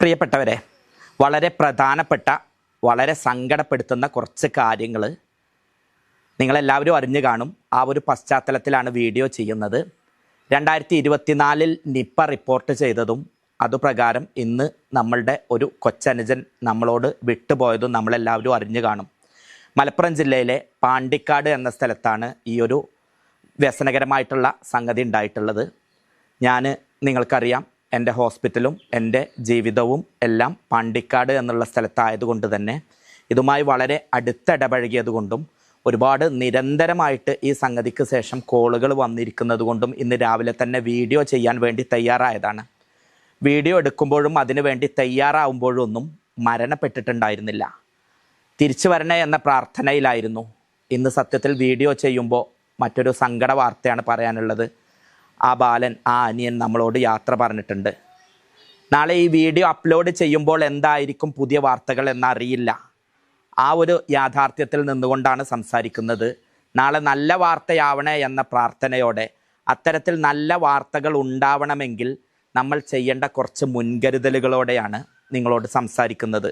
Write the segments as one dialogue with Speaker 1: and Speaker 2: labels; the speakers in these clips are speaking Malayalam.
Speaker 1: പ്രിയപ്പെട്ടവരെ വളരെ പ്രധാനപ്പെട്ട വളരെ സങ്കടപ്പെടുത്തുന്ന കുറച്ച് കാര്യങ്ങൾ നിങ്ങളെല്ലാവരും അറിഞ്ഞു കാണും. ആ ഒരു പശ്ചാത്തലത്തിലാണ് വീഡിയോ ചെയ്യുന്നത്. രണ്ടായിരത്തി ഇരുപത്തിനാലിൽ നിപ്പ റിപ്പോർട്ട് ചെയ്തതും അതുപ്രകാരം ഇന്ന് നമ്മളുടെ ഒരു കൊച്ചനുജൻ നമ്മളോട് വിട്ടുപോയതും നമ്മളെല്ലാവരും അറിഞ്ഞു കാണും. മലപ്പുറം ജില്ലയിലെ പാണ്ടിക്കാട് എന്ന സ്ഥലത്താണ് ഈ ഒരു വ്യസനകരമായിട്ടുള്ള സംഗതി ഉണ്ടായിട്ടുള്ളത്. ഞാൻ നിങ്ങൾക്കറിയാം എന്റെ ഹോസ്പിറ്റലും എന്റെ ജീവിതവും എല്ലാം പാണ്ടിക്കാട് എന്നുള്ള സ്ഥലത്തായതുകൊണ്ട് തന്നെ ഇതുമായി വളരെ അടുത്തിടപഴകിയത് കൊണ്ടും ഒരുപാട് നിരന്തരമായിട്ട് ഈ സംഗതിക്ക് ശേഷം കോളുകൾ വന്നിരിക്കുന്നത് കൊണ്ടും ഇന്ന് രാവിലെ തന്നെ വീഡിയോ ചെയ്യാൻ വേണ്ടി തയ്യാറായതാണ്. വീഡിയോ എടുക്കുമ്പോഴും അതിനു വേണ്ടി തയ്യാറാവുമ്പോഴും ഒന്നും മരണപ്പെട്ടിട്ടുണ്ടായിരുന്നില്ല. തിരിച്ചു വരണേ എന്ന പ്രാർത്ഥനയിലായിരുന്നു. ഇന്ന് സത്യത്തിൽ വീഡിയോ ചെയ്യുമ്പോൾ മറ്റൊരു സങ്കട വാർത്തയാണ് പറയാനുള്ളത്. ആ ബാലൻ ആ അനിയൻ നമ്മളോട് യാത്ര പറഞ്ഞിട്ടുണ്ട്. നാളെ ഈ വീഡിയോ അപ്ലോഡ് ചെയ്യുമ്പോൾ എന്തായിരിക്കും പുതിയ വാർത്തകൾ എന്നറിയില്ല. ആ ഒരു യാഥാർത്ഥ്യത്തിൽ നിന്നുകൊണ്ടാണ് സംസാരിക്കുന്നത്. നാളെ നല്ല വാർത്തയാവണേ എന്ന പ്രാർത്ഥനയോടെ അത്തരത്തിൽ നല്ല വാർത്തകൾ ഉണ്ടാവണമെങ്കിൽ നമ്മൾ ചെയ്യേണ്ട കുറച്ച് മുൻകരുതലുകളോടെയാണ് നിങ്ങളോട് സംസാരിക്കുന്നത്.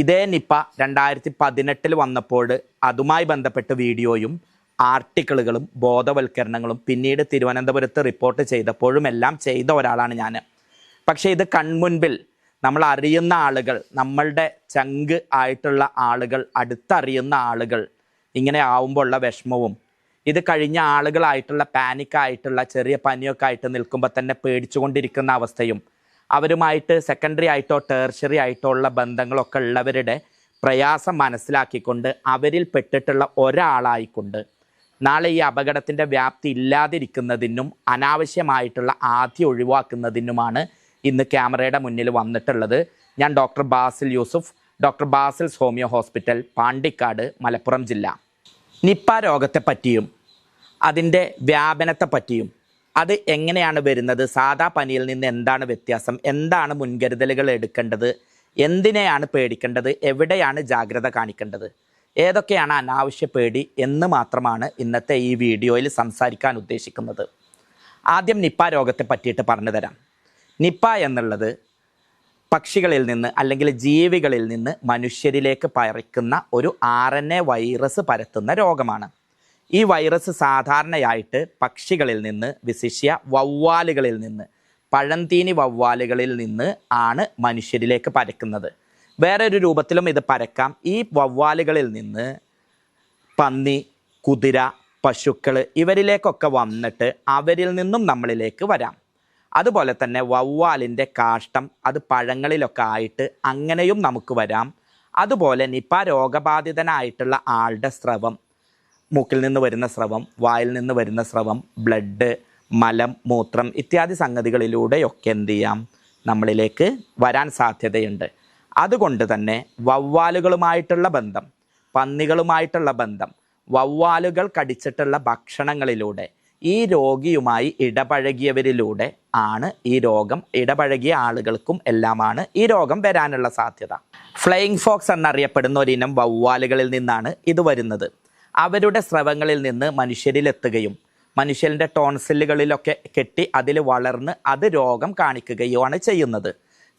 Speaker 1: ഇതേ നിപ്പ രണ്ടായിരത്തി പതിനെട്ടിൽ വന്നപ്പോൾ അതുമായി ബന്ധപ്പെട്ട് വീഡിയോയും ആർട്ടിക്കിളുകളും ബോധവൽക്കരണങ്ങളും പിന്നീട് തിരുവനന്തപുരത്ത് റിപ്പോർട്ട് ചെയ്തപ്പോഴും എല്ലാം ചെയ്ത ഒരാളാണ് ഞാൻ. പക്ഷേ ഇത് കൺമുൻപിൽ നമ്മൾ അറിയുന്ന ആളുകൾ നമ്മളുടെ ചങ്ക് ആയിട്ടുള്ള ആളുകൾ അടുത്തറിയുന്ന ആളുകൾ ഇങ്ങനെ ആവുമ്പോൾ ഉള്ള വിഷമവും ഇത് കഴിഞ്ഞ ആളുകളായിട്ടുള്ള പാനിക്കായിട്ടുള്ള ചെറിയ പനിയൊക്കെ ആയിട്ട് നിൽക്കുമ്പോൾ തന്നെ പേടിച്ചുകൊണ്ടിരിക്കുന്ന അവസ്ഥയും അവരുമായിട്ട് സെക്കൻഡറി ആയിട്ടോ ടേർഷറി ആയിട്ടോ ഉള്ള ബന്ധങ്ങളൊക്കെ ഉള്ളവരുടെ പ്രയാസം മനസ്സിലാക്കിക്കൊണ്ട് അവരിൽ പെട്ടിട്ടുള്ള ഒരാളായിക്കൊണ്ട് നാളെ ഈ അപകടത്തിന്റെ വ്യാപ്തി ഇല്ലാതിരിക്കുന്നതിനും അനാവശ്യമായിട്ടുള്ള ആദ്യ ഒഴിവാക്കുന്നതിനുമാണ് ഇന്ന് ക്യാമറയുടെ മുന്നിൽ വന്നിട്ടുള്ളത്. ഞാൻ doctor Basil Yusuf. Doctor Basil's homeo hospital Pandikkad Malappuram ജില്ല. നിപ്പ രോഗത്തെ പറ്റിയും അതിന്റെ വ്യാപനത്തെ പറ്റിയും അത് എങ്ങനെയാണ് വരുന്നത്? സാധാ പനിയിൽ നിന്ന് എന്താണ് വ്യത്യാസം? എന്താണ് മുൻകരുതലുകൾ എടുക്കേണ്ടത്? എന്തിനെയാണ് പേടിക്കേണ്ടത്? എവിടെയാണ് ജാഗ്രത കാണിക്കേണ്ടത്? ഏതൊക്കെയാണ് അനാവശ്യ പേടി എന്ന് മാത്രമാണ് ഇന്നത്തെ ഈ വീഡിയോയിൽ സംസാരിക്കാൻ ഉദ്ദേശിക്കുന്നത്. ആദ്യം നിപ്പ രോഗത്തെ പറ്റിയിട്ട് പറഞ്ഞു തരാം. നിപ്പ എന്നുള്ളത് പക്ഷികളിൽ നിന്ന് അല്ലെങ്കിൽ ജീവികളിൽ നിന്ന് മനുഷ്യരിലേക്ക് പറിക്കുന്ന ഒരു ആർ എൻ എ വൈറസ് പരത്തുന്ന രോഗമാണ്. ഈ വൈറസ് സാധാരണയായിട്ട് പക്ഷികളിൽ നിന്ന് വിശിഷ്യ വവ്വാലുകളിൽ നിന്ന് പഴന്തീനി വവ്വാലുകളിൽ നിന്ന് ആണ് മനുഷ്യരിലേക്ക് പരക്കുന്നത്. വേറൊരു രൂപത്തിലും ഇത് പരക്കാം. ഈ വവ്വാലുകളിൽ നിന്ന് പന്നി കുതിര പശുക്കൾ ഇവരിലേക്കൊക്കെ വന്നിട്ട് അവരിൽ നിന്നും നമ്മളിലേക്ക് വരാം. അതുപോലെ തന്നെ വവ്വാലിന്റെ കാഷ്ടം അത് പഴങ്ങളിലൊക്കെ ആയിട്ട് അങ്ങനെയും നമുക്ക് വരാം. അതുപോലെ നിപ്പ രോഗബാധിതനായിട്ടുള്ള ആളുടെ സ്രവം മൂക്കിൽ നിന്ന് വരുന്ന സ്രവം വായിൽ നിന്ന് വരുന്ന സ്രവം ബ്ലഡ് മലം മൂത്രം ഇത്യാദി സംഗതികളിലൂടെയൊക്കെ എന്ത് ചെയ്യാം? നമ്മളിലേക്ക് വരാൻ സാധ്യതയുണ്ട്. അതുകൊണ്ട് തന്നെ വവ്വാലുകളുമായിട്ടുള്ള ബന്ധം പന്നികളുമായിട്ടുള്ള ബന്ധം വവ്വാലുകൾ കടിച്ചിട്ടുള്ള ഭക്ഷണങ്ങളിലൂടെ ഈ രോഗിയുമായി ഇടപഴകിയവരിലൂടെ ആണ് ഈ രോഗം ഇടപഴകിയ ആളുകൾക്കും എല്ലാമാണ് ഈ രോഗം വരാനുള്ള സാധ്യത. ഫ്ലൈയിങ് ഫോക്സ് എന്നറിയപ്പെടുന്ന ഒരിനം വവ്വാലുകളിൽ നിന്നാണ് ഇത് വരുന്നത്. അവരുടെ സ്രവങ്ങളിൽ നിന്ന് മനുഷ്യരിലെത്തുകയും മനുഷ്യന്റെ ടോൺസില്ലുകളിലൊക്കെ കെട്ടി അതിൽ വളർന്ന് അത് രോഗം കാണിക്കുകയുമാണ് ചെയ്യുന്നത്.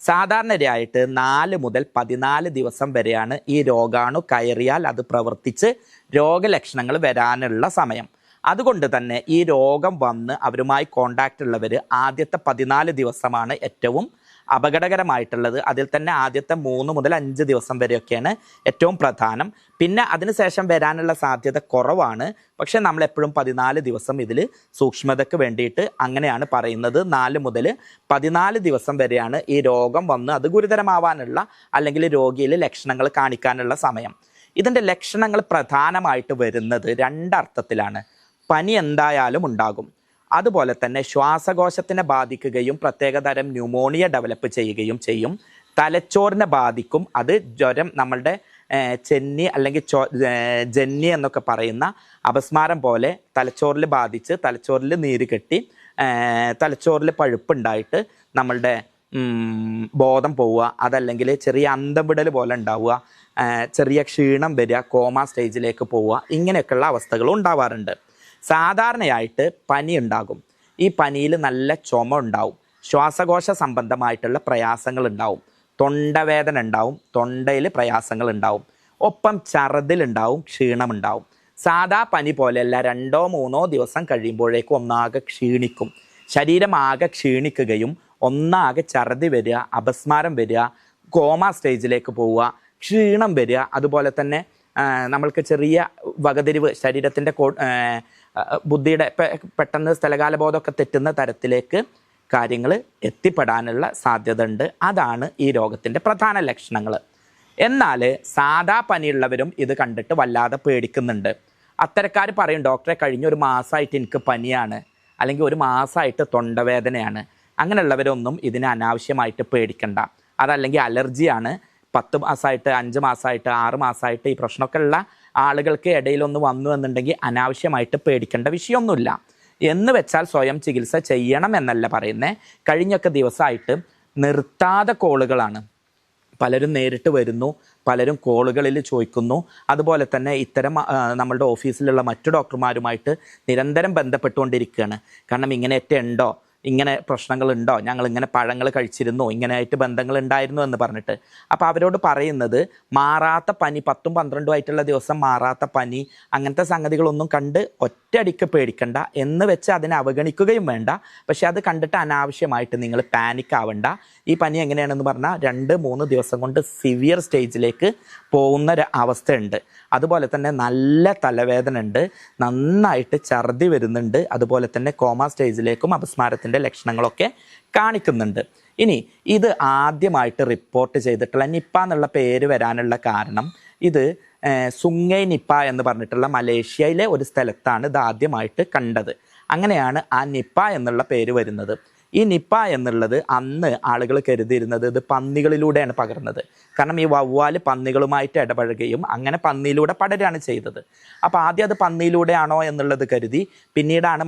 Speaker 1: സാധാരണയായിട്ട് നാല് മുതൽ പതിനാല് ദിവസം വരെയാണ് ഈ രോഗാണു കയറിയാൽ അത് പ്രവർത്തിച്ച് രോഗലക്ഷണങ്ങൾ വരാനുള്ള സമയം. അതുകൊണ്ട് തന്നെ ഈ രോഗം വന്ന് അവരുമായി കോണ്ടാക്റ്റ് ഉള്ളവർ ആദ്യത്തെ പതിനാല് ദിവസമാണ് ഏറ്റവും അപകടകരമായിട്ടുള്ളത് അതിൽ തന്നെ ആദ്യത്തെ മൂന്ന് മുതൽ അഞ്ച് ദിവസം വരെയൊക്കെയാണ് ഏറ്റവും പ്രധാനം. പിന്നെ അതിനുശേഷം വരാനുള്ള സാധ്യത കുറവാണ്. പക്ഷേ നമ്മൾ എപ്പോഴും പതിനാല് ദിവസം ഇതിൽ സൂക്ഷ്മതയ്ക്ക് വേണ്ടിയിട്ട് അങ്ങനെയാണ് പറയുന്നത്. നാല് മുതൽ പതിനാല് ദിവസം വരെയാണ് ഈ രോഗം വന്ന് അത് ഗുരുതരമാവാനുള്ള അല്ലെങ്കിൽ രോഗിയിൽ ലക്ഷണങ്ങൾ കാണിക്കാനുള്ള സമയം. ഇതിന്റെ ലക്ഷണങ്ങൾ പ്രധാനമായിട്ട് വരുന്നത് രണ്ടർത്ഥത്തിലാണ്. പനി എന്തായാലും ഉണ്ടാകും. അതുപോലെ തന്നെ ശ്വാസകോശത്തിനെ ബാധിക്കുകയും പ്രത്യേകതരം ന്യൂമോണിയ ഡെവലപ്പ് ചെയ്യുകയും ചെയ്യും. തലച്ചോറിനെ ബാധിക്കും. അത് ജ്വരം നമ്മളുടെ ചെന്നി അല്ലെങ്കിൽ ചോ ജന്നി എന്നൊക്കെ പറയുന്ന അപസ്മാരം പോലെ തലച്ചോറിൽ ബാധിച്ച് തലച്ചോറിൽ നീര് കെട്ടി തലച്ചോറിൽ പഴുപ്പുണ്ടായിട്ട് നമ്മളുടെ ബോധം പോവുക അതല്ലെങ്കിൽ ചെറിയ അന്തം വിടൽ പോലെ ഉണ്ടാവുക ചെറിയ ക്ഷീണം വരിക കോമ സ്റ്റേജിലേക്ക് പോവുക ഇങ്ങനെയൊക്കെയുള്ള അവസ്ഥകളും ഉണ്ടാവാറുണ്ട്. സാധാരണയായിട്ട് പനി ഉണ്ടാകും. ഈ പനിയിൽ നല്ല ചുമ ഉണ്ടാവും. ശ്വാസകോശ സംബന്ധമായിട്ടുള്ള പ്രയാസങ്ങൾ ഉണ്ടാവും. തൊണ്ടവേദന ഉണ്ടാവും. തൊണ്ടയിൽ പ്രയാസങ്ങൾ ഉണ്ടാവും. ഒപ്പം ഛർദിലുണ്ടാവും ക്ഷീണമുണ്ടാവും സാധാ പനി പോലെയല്ല രണ്ടോ മൂന്നോ ദിവസം കഴിയുമ്പോഴേക്കും ഒന്നാകെ ക്ഷീണിക്കും. ശരീരം ആകെ ക്ഷീണിക്കുകയും ഒന്നാകെ ഛർദി വരിക അപസ്മാരം വരിക കോമ സ്റ്റേജിലേക്ക് പോവുക ക്ഷീണം വരിക അതുപോലെ തന്നെ നമ്മൾക്ക് ചെറിയ വകതിരിവ് ശരീരത്തിന്റെ ബുദ്ധിയുടെ പെട്ടെന്ന് സ്ഥലകാലബോധമൊക്കെ തെറ്റുന്ന തരത്തിലേക്ക് കാര്യങ്ങൾ എത്തിപ്പെടാനുള്ള സാധ്യത ഉണ്ട് അതാണ് ഈ രോഗത്തിന്റെ പ്രധാന ലക്ഷണങ്ങൾ എന്നാൽ സാധാ പനിയുള്ളവരും ഇത് കണ്ടിട്ട് വല്ലാതെ പേടിക്കുന്നുണ്ട്. അത്തരക്കാർ പറയും ഡോക്ടറെ കഴിഞ്ഞ ഒരു മാസമായിട്ട് എനിക്ക് പനിയാണ്. അല്ലെങ്കിൽ ഒരു മാസമായിട്ട് തൊണ്ടവേദനയാണ്. അങ്ങനെയുള്ളവരൊന്നും ഇതിനെ അനാവശ്യമായിട്ട് പേടിക്കണ്ട. അതല്ലെങ്കിൽ അലർജിയാണ്. പത്ത് മാസമായിട്ട് അഞ്ച് മാസമായിട്ട് ആറ് മാസമായിട്ട് ഈ പ്രശ്നമൊക്കെ ഉള്ള ആളുകൾക്ക് ഇടയിലൊന്ന് വന്നു എന്നുണ്ടെങ്കിൽ അനാവശ്യമായിട്ട് പേടിക്കേണ്ട വിഷയമൊന്നുമില്ല. എന്ന് വെച്ചാൽ സ്വയം ചികിത്സ ചെയ്യണം എന്നല്ല പറയുന്നത് കഴിഞ്ഞൊക്കെ ദിവസമായിട്ട് നിർത്താതെ കോളുകളാണ്. പലരും നേരിട്ട് വരുന്നു പലരും കോളുകളിൽ ചോദിക്കുന്നു. അതുപോലെ തന്നെ ഇത്തരം നമ്മളുടെ ഓഫീസിലുള്ള മറ്റു ഡോക്ടർമാരുമായിട്ട് നിരന്തരം ബന്ധപ്പെട്ടുകൊണ്ടിരിക്കുകയാണ്. കാരണം ഇങ്ങനെയൊക്കെ ഉണ്ടോ? ഇങ്ങനെ പ്രശ്നങ്ങളുണ്ടോ? ഞങ്ങൾ ഇങ്ങനെ പഴങ്ങൾ കഴിച്ചിരുന്നു? ഇങ്ങനെയായിട്ട് ബന്ധങ്ങൾ ഉണ്ടായിരുന്നു എന്ന് പറഞ്ഞിട്ട്. അപ്പോൾ അവരോട് പറയുന്നത് മാറാത്ത പനി പത്തും പന്ത്രണ്ടും ആയിട്ടുള്ള ദിവസം മാറാത്ത പനി അങ്ങനത്തെ സംഗതികളൊന്നും കണ്ട് ഒറ്റയടിക്ക് പേടിക്കണ്ട എന്ന് വെച്ച് അതിനെ അവഗണിക്കുകയും വേണ്ട. പക്ഷേ അത് കണ്ടിട്ട് അനാവശ്യമായിട്ട് നിങ്ങൾ പാനിക് ആവണ്ട. ഈ പനി എങ്ങനെയാണെന്ന് പറഞ്ഞാൽ രണ്ട് മൂന്ന് ദിവസം കൊണ്ട് സിവിയർ സ്റ്റേജിലേക്ക് പോകുന്ന ഒരു അവസ്ഥയുണ്ട്. അതുപോലെ തന്നെ നല്ല തലവേദന ഉണ്ട് നന്നായിട്ട് ഛർദി വരുന്നുണ്ട് അതുപോലെ തന്നെ കോമ സ്റ്റേജിലേക്കും അപസ്മാരത്തിന്റെ ലക്ഷണങ്ങളൊക്കെ കാണിക്കുന്നുണ്ട്. ഇനി ഇത് ആദ്യമായിട്ട് റിപ്പോർട്ട് ചെയ്തിട്ടുള്ള നിപ്പ എന്നുള്ള പേര് വരാനുള്ള കാരണം ഇത് സുങ്ങൈ നിപ്പ എന്ന് പറഞ്ഞിട്ടുള്ള മലേഷ്യയിലെ ഒരു സ്ഥലത്താണ് ഇത് ആദ്യമായിട്ട് കണ്ടത്. അങ്ങനെയാണ് ആ നിപ്പ എന്നുള്ള പേര് വരുന്നത്. ഈ നിപ്പ എന്നുള്ളത് അന്ന് ആളുകൾ കരുതിയിരുന്നത് ഇത് പന്നികളിലൂടെയാണ് പകർന്നത്. കാരണം ഈ വവ്വാൽ പന്നികളുമായിട്ട് ഇടപഴകുകയും അങ്ങനെ പന്നിയിലൂടെ പടരുകയാണ് ചെയ്തത്. അപ്പോൾ ആദ്യം അത് പന്നിയിലൂടെയാണോ എന്നുള്ളത് കരുതി പിന്നീടാണ്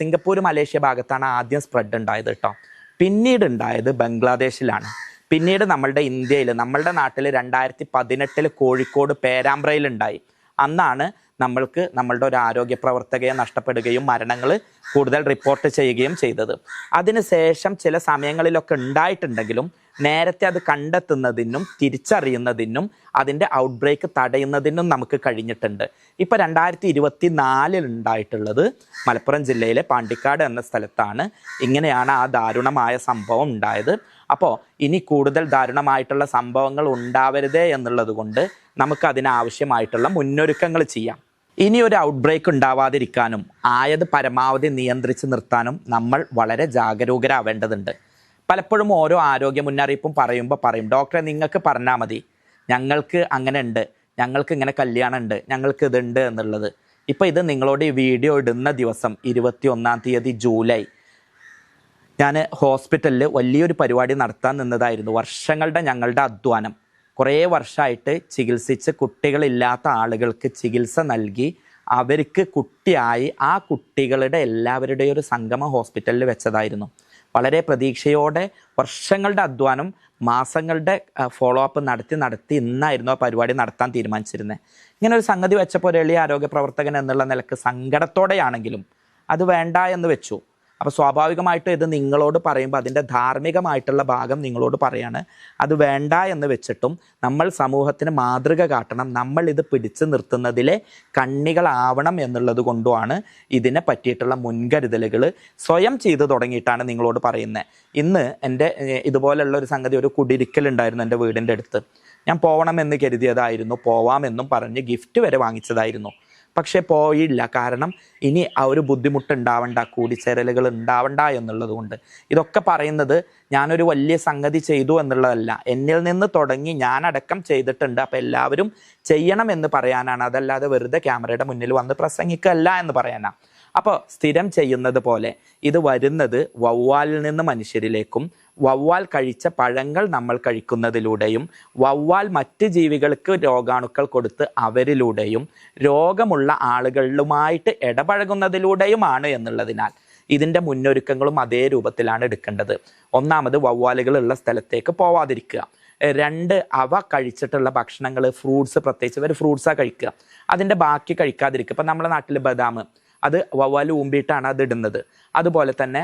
Speaker 1: സിംഗപ്പൂർ മലേഷ്യ ഭാഗത്താണ് ആദ്യം സ്പ്രെഡ് ഉണ്ടായത് കേട്ടോ. പിന്നീട് ഉണ്ടായത് ബംഗ്ലാദേശിലാണ്. പിന്നീട് നമ്മളുടെ ഇന്ത്യയിൽ നമ്മളുടെ നാട്ടിൽ രണ്ടായിരത്തി പതിനെട്ടിൽ കോഴിക്കോട് പേരാമ്പ്രയിൽ ഉണ്ടായി. അന്നാണ് നമ്മൾക്ക് നമ്മളുടെ ഒരു ആരോഗ്യ പ്രവർത്തകയെ നഷ്ടപ്പെടുകയും മരണങ്ങൾ കൂടുതൽ റിപ്പോർട്ട് ചെയ്യുകയും ചെയ്തത്. അതിനുശേഷം ചില സമയങ്ങളിലൊക്കെ ഉണ്ടായിട്ടുണ്ടെങ്കിലും നേരത്തെ അത് കണ്ടെത്തുന്നതിനും തിരിച്ചറിയുന്നതിനും അതിന്റെ ഔട്ട് ബ്രേക്ക് തടയുന്നതിനും നമുക്ക് കഴിഞ്ഞിട്ടുണ്ട്. ഇപ്പോൾ രണ്ടായിരത്തി ഇരുപത്തി നാലിൽ ഉണ്ടായിട്ടുള്ളത് മലപ്പുറം ജില്ലയിലെ പാണ്ടിക്കാട് എന്ന സ്ഥലത്താണ് ഇങ്ങനെയാണ് ആ ദാരുണമായ സംഭവം ഉണ്ടായത്. അപ്പോൾ ഇനി കൂടുതൽ ദാരുണമായിട്ടുള്ള സംഭവങ്ങൾ ഉണ്ടാവരുതേ എന്നുള്ളത് കൊണ്ട് നമുക്ക് അതിനാവശ്യമായിട്ടുള്ള മുന്നൊരുക്കങ്ങൾ ചെയ്യാം. ഇനി ഒരു ഔട്ട് ബ്രേക്ക് ഉണ്ടാവാതിരിക്കാനും ആയത് പരമാവധി നിയന്ത്രിച്ച് നിർത്താനും നമ്മൾ വളരെ ജാഗരൂകരാവേണ്ടതുണ്ട്. പലപ്പോഴും ഓരോ ആരോഗ്യ മുന്നറിയിപ്പും പറയുമ്പോൾ പറയും ഡോക്ടറെ നിങ്ങൾക്ക് പറഞ്ഞാൽ മതി. ഞങ്ങൾക്ക് അങ്ങനെ ഉണ്ട് ഞങ്ങൾക്ക് ഇങ്ങനെ കല്യാണം ഉണ്ട് ഞങ്ങൾക്ക് ഇതുണ്ട് എന്നുള്ളത്. ഇപ്പം ഇത് നിങ്ങളോട് ഈ വീഡിയോ ഇടുന്ന ദിവസം ഇരുപത്തി ഒന്നാം തീയതി ജൂലൈ ഞാൻ ഹോസ്പിറ്റലിൽ വലിയൊരു പരിപാടി നടത്താൻ നിന്നതായിരുന്നു. വർഷങ്ങളുടെ ഞങ്ങളുടെ അധ്വാനം. കുറേ വർഷമായിട്ട് ചികിത്സിച്ച് കുട്ടികളില്ലാത്ത ആളുകൾക്ക് ചികിത്സ നൽകി അവർക്ക് കുട്ടിയായി ആ കുട്ടികളുടെ എല്ലാവരുടെയും ഒരു സംഗമ ഹോസ്പിറ്റലിൽ വെച്ചതായിരുന്നു. വളരെ പ്രതീക്ഷയോടെ വർഷങ്ങളുടെ അധ്വാനം മാസങ്ങളുടെ ഫോളോ അപ്പ് നടത്തി നടത്തി ഇന്നായിരുന്നു ആ പരിപാടി നടത്താൻ തീരുമാനിച്ചിരുന്നത് ഇങ്ങനെ ഒരു സംഗതി വെച്ചപ്പോൾ ഒരു എളിയ ആരോഗ്യ പ്രവർത്തകൻ എന്നുള്ള നിലയ്ക്ക് സങ്കടത്തോടെയാണെങ്കിലും അത് വേണ്ട എന്ന് വെച്ചു. അപ്പോൾ സ്വാഭാവികമായിട്ടും ഇത് നിങ്ങളോട് പറയുമ്പോൾ അതിന്റെ ധാർമ്മികമായിട്ടുള്ള ഭാഗം നിങ്ങളോട് പറയാണ്. അത് വേണ്ട എന്ന് വെച്ചിട്ടും നമ്മൾ സമൂഹത്തിന് മാതൃക കാട്ടണം. നമ്മൾ ഇത് പിടിച്ചു നിർത്തുന്നതിലെ കണ്ണികളാവണം എന്നുള്ളത് കൊണ്ടുമാണ് ഇതിനെ പറ്റിയിട്ടുള്ള മുൻകരുതലുകൾ സ്വയം ചെയ്തു തുടങ്ങിയിട്ടാണ് നിങ്ങളോട് പറയുന്നത് ഇന്ന് എന്റെ ഇതുപോലെയുള്ള ഒരു സംഗതി ഒരു കുടിരിക്കലുണ്ടായിരുന്നു എന്റെ വീടിന്റെ അടുത്ത്. ഞാൻ പോകണമെന്ന് കരുതിയതായിരുന്നു. പോവാമെന്നും പറഞ്ഞ് ഗിഫ്റ്റ് വരെ വാങ്ങിച്ചതായിരുന്നു. പക്ഷെ പോയില്ല. കാരണം ഇനി ആ ഒരു ബുദ്ധിമുട്ട് ഉണ്ടാവണ്ട കൂടിച്ചേരലുകൾ ഉണ്ടാവണ്ട എന്നുള്ളത് കൊണ്ട്. ഇതൊക്കെ പറയുന്നത് ഞാനൊരു വലിയ സംഗതി ചെയ്തു എന്നുള്ളതല്ല. എന്നിൽ നിന്ന് തുടങ്ങി ഞാനടക്കം ചെയ്തിട്ടുണ്ട്. അപ്പം എല്ലാവരും ചെയ്യണം എന്ന് പറയാനാണ്. അതല്ലാതെ വെറുതെ ക്യാമറയുടെ മുന്നിൽ വന്ന് പ്രസംഗിക്കല്ല എന്ന് പറയാനാണ് അപ്പോൾ സ്ഥിരം ചെയ്യുന്നത് പോലെ ഇത് വരുന്നത് വവ്വാലിൽ നിന്ന് മനുഷ്യരിലേക്കും വവ്വാൽ കഴിച്ച പഴങ്ങൾ നമ്മൾ കഴിക്കുന്നതിലൂടെയും വവ്വാൽ മറ്റ് ജീവികൾക്ക് രോഗാണുക്കൾ കൊടുത്ത് അവരിലൂടെയും രോഗമുള്ള ആളുകളിലുമായിട്ട് ഇടപഴകുന്നതിലൂടെയുമാണ് എന്നുള്ളതിനാൽ ഇതിന്റെ മുന്നൊരുക്കങ്ങളും അതേ രൂപത്തിലാണ് എടുക്കേണ്ടത്. ഒന്നാമത് വവ്വാലുകളുള്ള സ്ഥലത്തേക്ക് പോവാതിരിക്കുക. രണ്ട് അവ കഴിച്ചിട്ടുള്ള ഭക്ഷണങ്ങൾ ഫ്രൂട്ട്സ് പ്രത്യേകിച്ച് ഇവർ ഫ്രൂട്ട്സാണ് കഴിക്കുക. അതിന്റെ ബാക്കി കഴിക്കാതിരിക്കുക. ഇപ്പം നമ്മുടെ നാട്ടിൽ ബദാം അത് വവ്വാൽ ഊമ്പിയിട്ടാണ് അത് ഇടുന്നത്. അതുപോലെ തന്നെ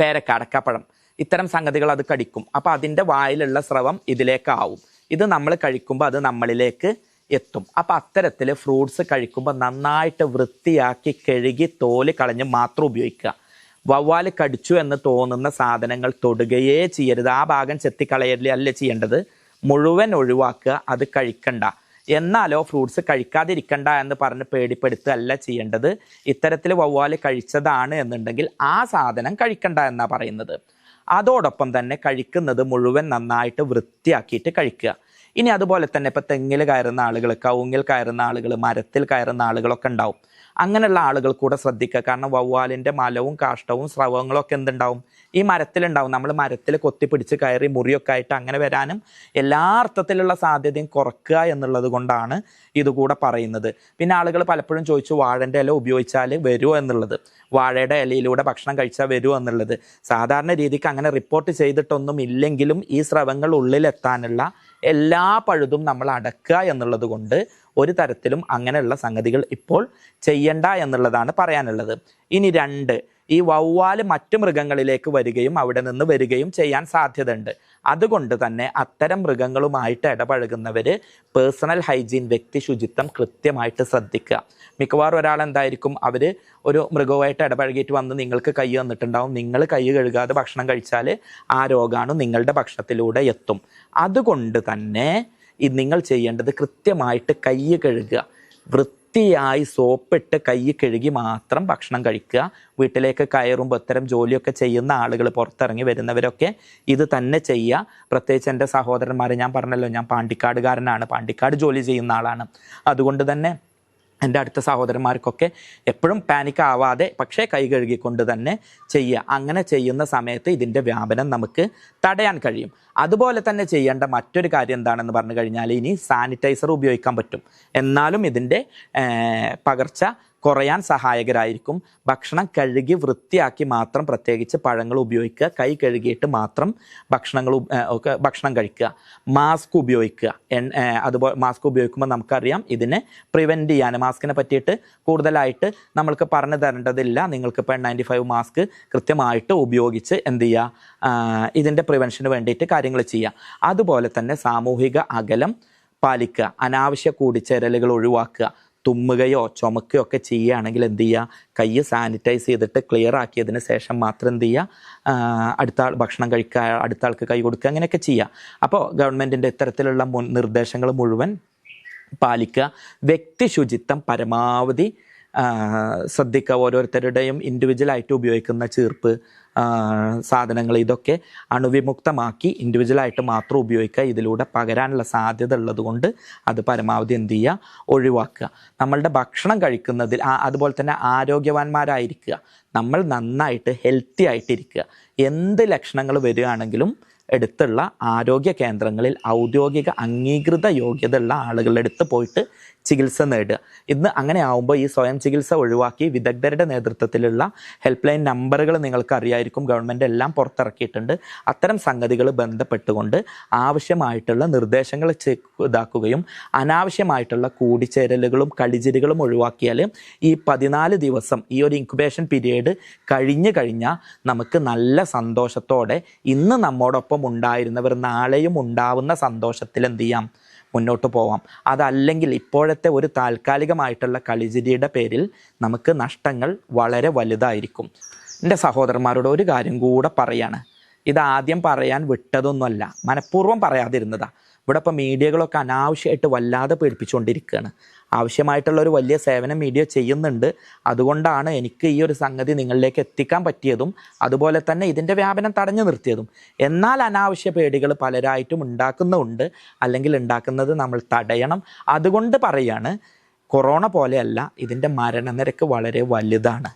Speaker 1: പേരക്ക അടക്കാപ്പഴം. ഇത്തരം സംഗതികൾ അത് കടിക്കും. അപ്പോൾ അതിന്റെ വായിലുള്ള സ്രവം ഇതിലേക്കാവും. ഇത് നമ്മൾ കഴിക്കുമ്പോൾ അത് നമ്മളിലേക്ക് എത്തും. അപ്പം അത്തരത്തിൽ ഫ്രൂട്ട്സ് കഴിക്കുമ്പോൾ നന്നായിട്ട് വൃത്തിയാക്കി കഴുകി തോൽ കളഞ്ഞ് മാത്രം ഉപയോഗിക്കുക. വവ്വാൽ കടിച്ചു എന്ന് തോന്നുന്ന സാധനങ്ങൾ തൊടുകയേ ചെയ്യരുത്. ആ ഭാഗം ചെത്തിക്കളയല്ല ചെയ്യേണ്ടത്? മുഴുവൻ ഒഴിവാക്കുക അത് കഴിക്കണ്ട. എന്നാലോ ഫ്രൂട്ട്സ് കഴിക്കാതിരിക്കണ്ട എന്ന് പറഞ്ഞ് പേടിപ്പെടുത്തുകയല്ല ചെയ്യേണ്ടത്. ഇത്തരത്തിൽ വവ്വാൽ കഴിച്ചതാണ് എന്നുണ്ടെങ്കിൽ ആ സാധനം കഴിക്കണ്ട എന്നാണ് പറയുന്നത്. അതോടൊപ്പം തന്നെ കഴിക്കുന്നത് മുഴുവൻ നന്നായിട്ട് വൃത്തിയാക്കിയിട്ട് കഴിക്കുക. ഇനി അതുപോലെ തന്നെ ഇപ്പം തെങ്ങിൽ കയറുന്ന ആളുകൾ കവുങ്ങിൽ കയറുന്ന ആളുകൾ മരത്തിൽ കയറുന്ന ആളുകളൊക്കെ ഉണ്ടാവും. അങ്ങനെയുള്ള ആളുകൾ കൂടെ ശ്രദ്ധിക്കുക. കാരണം വവ്വാലിന്റെ മലവും കാഷ്ടവും സ്രവങ്ങളും ഒക്കെ എന്തുണ്ടാവും? ഈ മരത്തിലുണ്ടാവും. നമ്മൾ മരത്തിൽ കൊത്തിപ്പിടിച്ച് കയറി മുറിയൊക്കെ ആയിട്ട് അങ്ങനെ വരാനും എല്ലാ അർത്ഥത്തിലുള്ള സാധ്യതയും കുറക്കുക എന്നുള്ളത് കൊണ്ടാണ് ഇതുകൂടെ പറയുന്നത്. പിന്നെ ആളുകൾ പലപ്പോഴും ചോദിച്ചു വാഴന്റെ ഇല ഉപയോഗിച്ചാൽ വരുമോ എന്നുള്ളത്? വാഴയുടെ ഇലയിലൂടെ ഭക്ഷണം കഴിച്ചാൽ വരുമോ എന്നുള്ളത്? സാധാരണ രീതിക്ക് അങ്ങനെ റിപ്പോർട്ട് ചെയ്തിട്ടൊന്നും ഇല്ലെങ്കിലും ഈ സ്രവങ്ങൾ ഉള്ളിലെത്താനുള്ള എല്ലാ പഴുതും നമ്മൾ അടക്കുക എന്നുള്ളത് കൊണ്ട് ഒരു തരത്തിലും അങ്ങനെയുള്ള സംഗതികൾ ഇപ്പോൾ ചെയ്യണ്ട എന്നുള്ളതാണ് പറയാനുള്ളത്. ഇനി രണ്ട് ഈ വവ്വാൽ മറ്റു മൃഗങ്ങളിലേക്ക് വരികയും അവിടെ നിന്ന് വരികയും ചെയ്യാൻ സാധ്യതയുണ്ട്. അതുകൊണ്ട് തന്നെ അത്തരം മൃഗങ്ങളുമായിട്ട് ഇടപഴകുന്നവർ പേഴ്സണൽ ഹൈജീൻ വ്യക്തി ശുചിത്വം കൃത്യമായിട്ട് ശ്രദ്ധിക്കുക. മിക്കവാറും ഒരാൾ എന്തായിരിക്കും? അവർ ഒരു മൃഗവുമായിട്ട് ഇടപഴകിയിട്ട് വന്ന് നിങ്ങൾക്ക് കൈ വന്നിട്ടുണ്ടാവും നിങ്ങൾ കൈ കഴുകാതെ ഭക്ഷണം കഴിച്ചാൽ ആ രോഗാണു നിങ്ങളുടെ ഭക്ഷണത്തിലൂടെ എത്തും. അതുകൊണ്ട് തന്നെ ഈ നിങ്ങൾ ചെയ്യേണ്ടത് കൃത്യമായിട്ട് കൈ കഴുകുക. വൃത്തിയായി സോപ്പിട്ട് കൈ കഴുകി മാത്രം ഭക്ഷണം കഴിക്കുക. വീട്ടിലേക്ക് കയറുമ്പോൾ ഇത്തരം ജോലിയൊക്കെ ചെയ്യുന്ന ആളുകൾ പുറത്തിറങ്ങി വരുന്നവരൊക്കെ ഇത് തന്നെ ചെയ്യുക. പ്രത്യേകിച്ച് എന്റെ സഹോദരന്മാരെ ഞാൻ പറഞ്ഞല്ലോ ഞാൻ പാണ്ടിക്കാടുകാരനാണ് പാണ്ടിക്കാട് ജോലി ചെയ്യുന്ന ആളാണ്. അതുകൊണ്ട് തന്നെ എന്റെ അടുത്ത സഹോദരന്മാർക്കൊക്കെ എപ്പോഴും പാനിക് ആവാതെ പക്ഷേ കൈ കഴുകിക്കൊണ്ട് തന്നെ ചെയ്യുക. അങ്ങനെ ചെയ്യുന്ന സമയത്ത് ഇതിന്റെ വ്യാപനം നമുക്ക് തടയാൻ കഴിയും. അതുപോലെ തന്നെ ചെയ്യേണ്ട മറ്റൊരു കാര്യം എന്താണെന്ന് പറഞ്ഞു കഴിഞ്ഞാൽ ഇനി സാനിറ്റൈസർ ഉപയോഗിക്കാൻ പറ്റും. എന്നാലും ഇതിന്റെ പകർച്ച കുറയാൻ സഹായകരായിരിക്കും. ഭക്ഷണം കഴുകി വൃത്തിയാക്കി മാത്രം പ്രത്യേകിച്ച് പഴങ്ങൾ ഉപയോഗിക്കുക കൈ കഴുകിയിട്ട് മാത്രം ഭക്ഷണങ്ങൾ ഒക്കെ ഭക്ഷണം കഴിക്കുക. മാസ്ക് ഉപയോഗിക്കുക. അതുപോലെ മാസ്ക് ഉപയോഗിക്കുമ്പോൾ നമുക്കറിയാം ഇതിനെ പ്രിവെന്റ് ചെയ്യാൻ. മാസ്കിനെ പറ്റിയിട്ട് കൂടുതലായിട്ട് നമ്മൾക്ക് പറഞ്ഞു തരേണ്ടതില്ല. നിങ്ങൾക്ക് ഇപ്പോൾ നയന്റി ഫൈവ് മാസ്ക് കൃത്യമായിട്ട് ഉപയോഗിച്ച് എന്ത് ചെയ്യുക? ഇതിന്റെ പ്രിവെൻഷന് വേണ്ടിയിട്ട് കാര്യങ്ങൾ ചെയ്യുക. അതുപോലെ തന്നെ സാമൂഹിക അകലം പാലിക്കുക. അനാവശ്യ കൂടിച്ചേരലുകൾ ഒഴിവാക്കുക. തുമ്മുകയോ ചുമക്കുകയോ ഒക്കെ ചെയ്യുകയാണെങ്കിൽ എന്ത് ചെയ്യുക? കൈ സാനിറ്റൈസ് ചെയ്തിട്ട് ക്ലിയർ ആക്കിയതിന് ശേഷം മാത്രം എന്ത് ചെയ്യുക? അടുത്ത ആൾ ഭക്ഷണം കഴിക്കുക അടുത്ത ആൾക്ക് കൈ കൊടുക്കുക അങ്ങനെയൊക്കെ ചെയ്യുക. അപ്പോൾ ഗവൺമെന്റിന്റെ ഇത്തരത്തിലുള്ള മുൻ നിർദ്ദേശങ്ങൾ മുഴുവൻ പാലിക്കുക. വ്യക്തി ശുചിത്വം പരമാവധി ശ്രദ്ധിക്കുക. ഓരോരുത്തരുടെയും ഇൻഡിവിജ്വലായിട്ട് ഉപയോഗിക്കുന്ന ചീർപ്പ് സാധനങ്ങൾ ഇതൊക്കെ അണുവിമുക്തമാക്കി ഇൻഡിവിജ്വലായിട്ട് മാത്രം ഉപയോഗിക്കുക. ഇതിലൂടെ പകരാനുള്ള സാധ്യത ഉള്ളതുകൊണ്ട് അത് പരമാവധി എന്ത് ചെയ്യുക? ഒഴിവാക്കുക. നമ്മളുടെ ഭക്ഷണം കഴിക്കുന്നതിൽ അതുപോലെ തന്നെ ആരോഗ്യവാന്മാരായിരിക്കുക. നമ്മൾ നന്നായിട്ട് ഹെൽത്തി ആയിട്ടിരിക്കുക. എന്ത് ലക്ഷണങ്ങൾ വരികയാണെങ്കിലും എടുത്തുള്ള ആരോഗ്യ കേന്ദ്രങ്ങളിൽ ഔദ്യോഗിക അംഗീകൃത യോഗ്യതയുള്ള ആളുകളുടെ അടുത്ത് പോയിട്ട് ചികിത്സ നേടുക. ഇന്ന് അങ്ങനെ ആവുമ്പോൾ ഈ സ്വയം ചികിത്സ ഒഴിവാക്കി വിദഗ്ധരുടെ നേതൃത്വത്തിലുള്ള ഹെൽപ്പ് ലൈൻ നമ്പറുകൾ നിങ്ങൾക്ക് അറിയായിരിക്കും ഗവൺമെന്റ് എല്ലാം പുറത്തിറക്കിയിട്ടുണ്ട്. അത്തരം സംഗതികൾ ബന്ധപ്പെട്ടുകൊണ്ട് ആവശ്യമായിട്ടുള്ള നിർദ്ദേശങ്ങൾ ഇതാക്കുകയും അനാവശ്യമായിട്ടുള്ള കൂടിച്ചേരലുകളും കളിചിരികളും ഒഴിവാക്കിയാൽ ഈ പതിനാല് ദിവസം ഈ ഒരു ഇൻക്യുബേഷൻ പീരീഡ് കഴിഞ്ഞു കഴിഞ്ഞാൽ നമുക്ക് നല്ല സന്തോഷത്തോടെ ഇന്ന് നമ്മോടൊപ്പം ഉണ്ടായിരുന്നവർ നാളെയും ഉണ്ടാവുന്ന സന്തോഷത്തിൽ എന്ത് ചെയ്യാം? മുന്നോട്ട് പോവാം. അതല്ലെങ്കിൽ ഇപ്പോഴത്തെ ഒരു താൽക്കാലികമായിട്ടുള്ള കളിചിരിയുടെ പേരിൽ നമുക്ക് നഷ്ടങ്ങൾ വളരെ വലുതായിരിക്കും. എന്റെ സഹോദരന്മാരോട് ഒരു കാര്യം കൂടെ പറയാണ്. ഇത് ആദ്യം പറയാൻ വിട്ടതൊന്നുമല്ല മനഃപൂർവം പറയാതിരുന്നതാ. ഇവിടെ ഇപ്പോൾ മീഡിയകളൊക്കെ അനാവശ്യമായിട്ട് വല്ലാതെ പേടിപ്പിച്ചുകൊണ്ടിരിക്കുകയാണ്. ആവശ്യമായിട്ടുള്ള ഒരു വലിയ സേവനം മീഡിയ ചെയ്യുന്നുണ്ട്. അതുകൊണ്ടാണ് എനിക്ക് ഈ ഒരു സംഗതി നിങ്ങളിലേക്ക് എത്തിക്കാൻ പറ്റിയതും അതുപോലെ തന്നെ ഇതിന്റെ വ്യാപനം തടഞ്ഞു നിർത്തിയതും. എന്നാൽ അനാവശ്യ പേടികൾ പലരായിട്ടും ഉണ്ടാക്കുന്നുണ്ട്. അല്ലെങ്കിൽ ഉണ്ടാക്കുന്നത് നമ്മൾ തടയണം. അതുകൊണ്ട് പറയാണ് കൊറോണ പോലെയല്ല ഇതിന്റെ മരണനിരക്ക് വളരെ വലുതാണ്.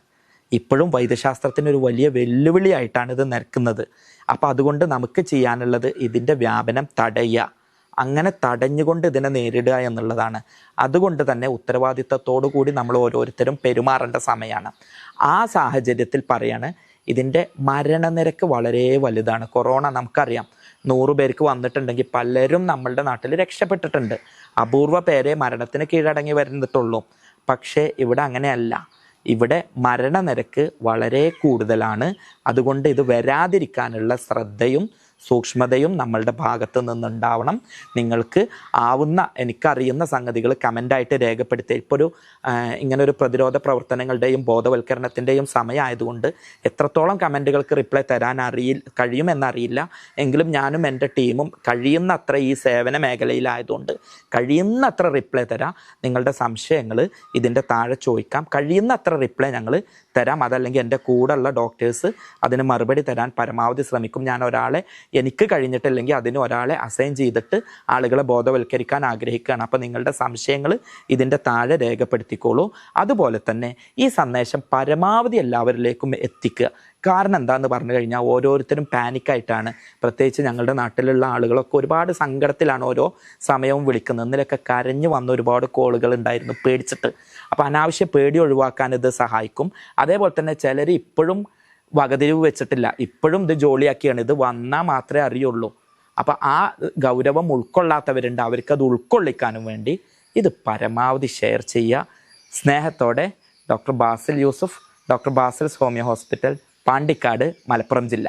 Speaker 1: ഇപ്പോഴും വൈദ്യശാസ്ത്രത്തിന് ഒരു വലിയ വെല്ലുവിളിയായിട്ടാണ് ഇത് നിൽക്കുന്നത്. അപ്പോൾ അതുകൊണ്ട് നമുക്ക് ചെയ്യാനുള്ളത് ഇതിന്റെ വ്യാപനം തടയുക. അങ്ങനെ തടഞ്ഞുകൊണ്ട് ഇതിനെ നേരിടുക എന്നുള്ളതാണ്. അതുകൊണ്ട് തന്നെ ഉത്തരവാദിത്തത്തോടു കൂടി നമ്മൾ ഓരോരുത്തരും പെരുമാറേണ്ട സമയമാണ്. ആ സാഹചര്യത്തിൽ പറയാണ് ഇതിന്റെ മരണനിരക്ക് വളരെ വലുതാണ്. കൊറോണ നമുക്കറിയാം. നൂറ് പേർക്ക് വന്നിട്ടുണ്ടെങ്കിൽ പലരും നമ്മളുടെ നാട്ടിൽ രക്ഷപ്പെട്ടിട്ടുണ്ട്. അപൂർവ പേരെ മരണത്തിന് കീഴടങ്ങി വരുന്നിട്ടുള്ളൂ. പക്ഷേ ഇവിടെ അങ്ങനെയല്ല. ഇവിടെ മരണനിരക്ക് വളരെ കൂടുതലാണ്. അതുകൊണ്ട് ഇത് വരാതിരിക്കാനുള്ള ശ്രദ്ധയും സൂക്ഷ്മതയും നമ്മളുടെ ഭാഗത്ത് നിന്നുണ്ടാവണം. നിങ്ങൾക്ക് ആവുന്ന എനിക്കറിയുന്ന സംഗതികൾ കമന്റായിട്ട് രേഖപ്പെടുത്തുക ഇപ്പോൾ ഒരു ഇങ്ങനെ ഒരു പ്രതിരോധ പ്രവർത്തനങ്ങളുടെയും ബോധവൽക്കരണത്തിന്റെയും സമയമായതുകൊണ്ട് എത്രത്തോളം കമന്റുകൾക്ക് റിപ്ലൈ തരാൻ അറിയി കഴിയുമെന്നറിയില്ല. എങ്കിലും ഞാനും എന്റെ ടീമും കഴിയുന്നത്ര ഈ സേവന മേഖലയിലായതുകൊണ്ട് കഴിയുന്നത്ര റിപ്ലൈ തരാം. നിങ്ങളുടെ സംശയങ്ങൾ ഇതിന്റെ താഴെ ചോദിക്കാം. കഴിയുന്നത്ര റിപ്ലൈ ഞങ്ങൾ തരാം. അതല്ലെങ്കിൽ എന്റെ കൂടെയുള്ള ഡോക്ടേഴ്സ് അതിന് മറുപടി തരാൻ പരമാവധി ശ്രമിക്കും. ഞാൻ ഒരാളെ എനിക്ക് കഴിഞ്ഞിട്ടില്ലെങ്കിൽ അതിന് ഒരാളെ അസൈൻ ചെയ്തിട്ട് ആളുകളെ ബോധവൽക്കരിക്കാൻ ആഗ്രഹിക്കുകയാണ്. അപ്പോൾ നിങ്ങളുടെ സംശയങ്ങൾ ഇതിന്റെ താഴെ രേഖപ്പെടുത്തിക്കോളൂ. അതുപോലെ തന്നെ ഈ സന്ദേശം പരമാവധി എല്ലാവരിലേക്കും എത്തിക്കുക. കാരണം എന്താണെന്ന് പറഞ്ഞു കഴിഞ്ഞാൽ ഓരോരുത്തരും പാനിക്കായിട്ടാണ് പ്രത്യേകിച്ച് ഞങ്ങളുടെ നാട്ടിലുള്ള ആളുകളൊക്കെ ഒരുപാട് സങ്കടത്തിലാണ് ഓരോ സമയവും വിളിക്കുന്നത്. ഇന്നലെയൊക്കെ കരഞ്ഞു വന്ന ഒരുപാട് കോളുകൾ ഉണ്ടായിരുന്നു പേടിച്ചിട്ട്. അപ്പോൾ അനാവശ്യ പേടി ഒഴിവാക്കാൻ ഇത് സഹായിക്കും. അതേപോലെ തന്നെ ചിലർ ഇപ്പോഴും വകതിരിവ് വെച്ചിട്ടില്ല. ഇപ്പോഴും ഇത് ജോലിയാക്കിയാണ് ഇത് വന്നാൽ മാത്രമേ അറിയുള്ളൂ. അപ്പം ആ ഗൗരവം ഉൾക്കൊള്ളാത്തവരുണ്ട്. അവർക്കത് ഉൾക്കൊള്ളിക്കാനും വേണ്ടി ഇത് പരമാവധി ഷെയർ ചെയ്യുക. സ്നേഹത്തോടെ doctor Basil Yusuf doctor Basil's homeo hospital Pandikkad Malappuram ജില്ല.